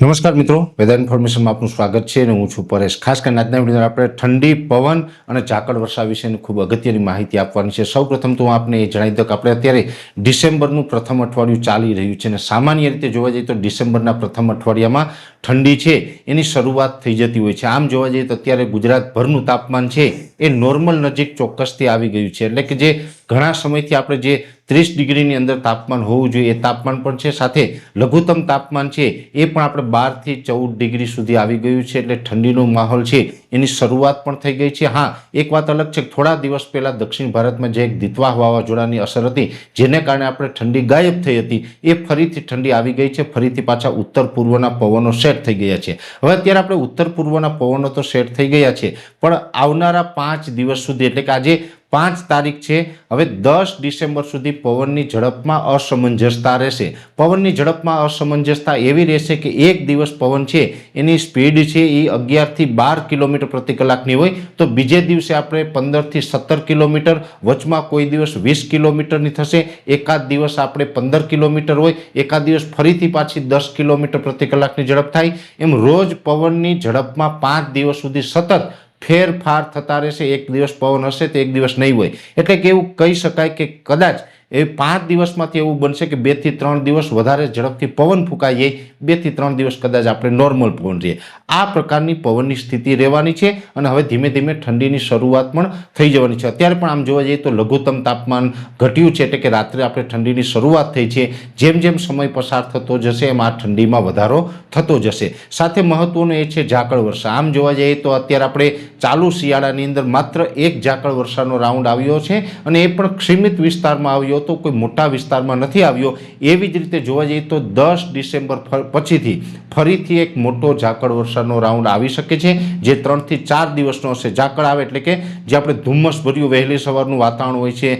નમસ્કાર મિત્રો વેધર ઇન્ફોર્મેશનમાં આપનું સ્વાગત છે અને હું છું પરેશ. ખાસ કરીને આજના વીડિયો આપણે ઠંડી, પવન અને ઝાકળ વર્ષા વિશેની ખૂબ અગત્યની માહિતી આપવાની છે. સૌપ્રથમ તો હું આપને એ જણાવી દઉં કે આપણે અત્યારે ડિસેમ્બરનું પ્રથમ અઠવાડિયું ચાલી રહ્યું છે અને સામાન્ય રીતે જોવા જઈએ તો ડિસેમ્બરના પ્રથમ અઠવાડિયામાં ઠંડી છે, એની શરૂઆત થઈ જતી હોય છે. આમ જોવા જઈએ તો અત્યારે ગુજરાતભરનું તાપમાન છે, એ નોર્મલ નજીક ચોક્કસથી આવી ગયું છે. એટલે કે જે ઘણા સમયથી આપણે જે ત્રીસ ડિગ્રીની અંદર તાપમાન હોવું જોઈએ, એ તાપમાન પણ છે. સાથે લઘુત્તમ તાપમાન છે, એ પણ આપણે બારથી ચૌદ ડિગ્રી સુધી આવી ગયું છે, એટલે ઠંડીનો માહોલ છે. એની શરૂઆત પણ થઈ ગઈ છે. હા, એક વાત અલગ છે, થોડા દિવસ પહેલાં દક્ષિણ ભારતમાં જે એક દિતવાહ વાવાઝોડાની અસર હતી, જેને કારણે આપણે ઠંડી ગાયબ થઈ હતી, એ ફરીથી ઠંડી આવી ગઈ છે. ફરીથી પાછા ઉત્તર પૂર્વના પવનો સેટ થઈ ગયા છે. હવે અત્યારે આપણે ઉત્તર પૂર્વના પવનો તો સેટ થઈ ગયા છે, પણ આવનારા પાંચ દિવસ સુધી, એટલે કે આજે પાંચ તારીખ છે. હવે દસ ડિસેમ્બર સુધી પવનની ઝડપમાં અસમંજસતા રહેશે. પવનની ઝડપમાં અસમંજસતા એવી રહેશે કે એક દિવસ પવન છે, એની સ્પીડ છે એ અગિયારથી બાર કિલોમીટર પ્રતિ કલાકની હોય. તો બીજે દિવસે આપણે પંદરથી સત્તર કિલોમીટર, વચમાં કોઈ દિવસ વીસ કિલોમીટરની થશે. એકાદ દિવસ આપણે પંદર કિલોમીટર હોય. એકાદ દિવસ ફરીથી પાછી દસ કિલોમીટર પ્રતિ કલાકની ઝડપ થાય. એમ રોજ પવનની ઝડપમાં પાંચ દિવસ સુધી સતત ફેરફાર થતા રહેશે, એક દિવસ પવન હશે તો એક દિવસ નહીં હોય. એટલે કે એવું કહી શકાય કે કદાચ એ પાંચ દિવસમાંથી એવું બનશે કે બેથી ત્રણ દિવસ વધારે ઝડપથી પવન ફૂંકાઈ જાય બેથી ત્રણ દિવસ કદાચ આપણે નોર્મલ પવન રહીએ. આ પ્રકારની પવનની સ્થિતિ રહેવાની છે અને હવે ધીમે ધીમે ઠંડીની શરૂઆત પણ થઈ જવાની છે. અત્યારે પણ આમ જોવા જઈએ તો લઘુત્તમ તાપમાન ઘટ્યું છે એટલે કે રાત્રે આપણે ઠંડીની શરૂઆત થઈ છે. જેમ જેમ સમય પસાર થતો જશે, એમ આ ઠંડીમાં વધારો થતો જશે. સાથે મહત્વનું એ છે ઝાકળ વર્ષા. આમ જોવા જઈએ તો અત્યારે આપણે ચાલુ શિયાળાની અંદર માત્ર એક ઝાકળ વર્ષાનો રાઉન્ડ આવ્યો છે અને એ પણ સીમિત વિસ્તારમાં આવ્યો તો કોઈ મોટા વિસ્તારમાં નથી આવ્યો. એવી જ રીતે જોવા જઈએ તો દસ ડિસેમ્બર પછીથી ફરીથી એક મોટો ઝાકળ વરસાદનો રાઉન્ડ આવી શકે છે, જે ત્રણથી ચાર દિવસનો હશે. ઝાકળ આવે એટલે કે જે આપણે ધુમ્મસ ભર્યું વહેલી સવારનું વાતાવરણ હોય છે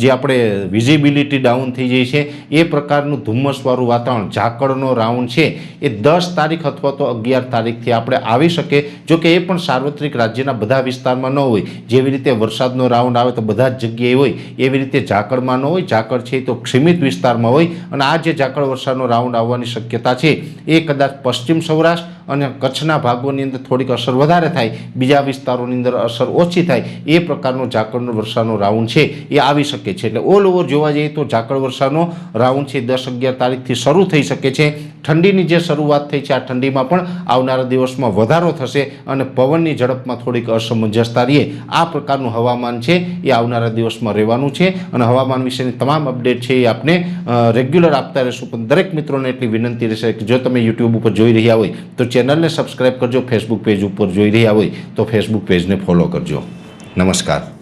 જે આપણે વિઝિબિલિટી ડાઉન થઈ જાય છે, એ પ્રકારનું ધુમ્મસવાળું વાતાવરણ, ઝાકળનો રાઉન્ડ છે, એ દસ તારીખ અથવા તો અગિયાર તારીખથી આપણે આવી શકે. જો કે એ પણ સાર્વત્રિક રાજ્યના બધા વિસ્તારમાં ન હોય. જેવી રીતે વરસાદનો રાઉન્ડ આવે તો બધા જ જગ્યાએ હોય. એવી રીતે ઝાકળમાં ન હોય, ઝાકળ છે તો સીમિત વિસ્તારમાં હોય અને આ જે ઝાકળ વર્ષાનો રાઉન્ડ આવવાની શક્યતા છે એ કદાચ પશ્ચિમ સૌરાષ્ટ્ર અને કચ્છના ભાગોની અંદર થોડીક અસર વધારે થાય, બીજા વિસ્તારોની અંદર અસર ઓછી થાય, એ પ્રકારનો ઝાકળનો વર્ષાનો રાઉન્ડ છે, એ આવી શકે છે. એટલે ઓલ ઓવર જોવા જઈએ તો ઝાકળ વર્ષાનો રાઉન્ડ છે, દસ અગિયાર તારીખથી શરૂ થઈ શકે છે. ઠંડીની જે શરૂઆત થઈ છે, આ ઠંડીમાં પણ આવનારા દિવસમાં વધારો થશે અને પવનની ઝડપમાં થોડીક અસમંજસતા રહીએ આ પ્રકારનું હવામાન છે, એ આવનારા દિવસમાં રહેવાનું છે અને હવામાન વિશેની તમામ અપડેટ છે, એ આપને રેગ્યુલર આપતા રહેશું. પણ દરેક મિત્રોને એટલી વિનંતી રહેશે કે જો તમે યુટ્યુબ ઉપર જોઈ રહ્યા હોય તો ચેનલને સબસ્ક્રાઈબ કરજો ફેસબુક પેજ ઉપર જોઈ રહ્યા હોય તો ફેસબુક પેજને ફોલો કરજો. નમસ્કાર.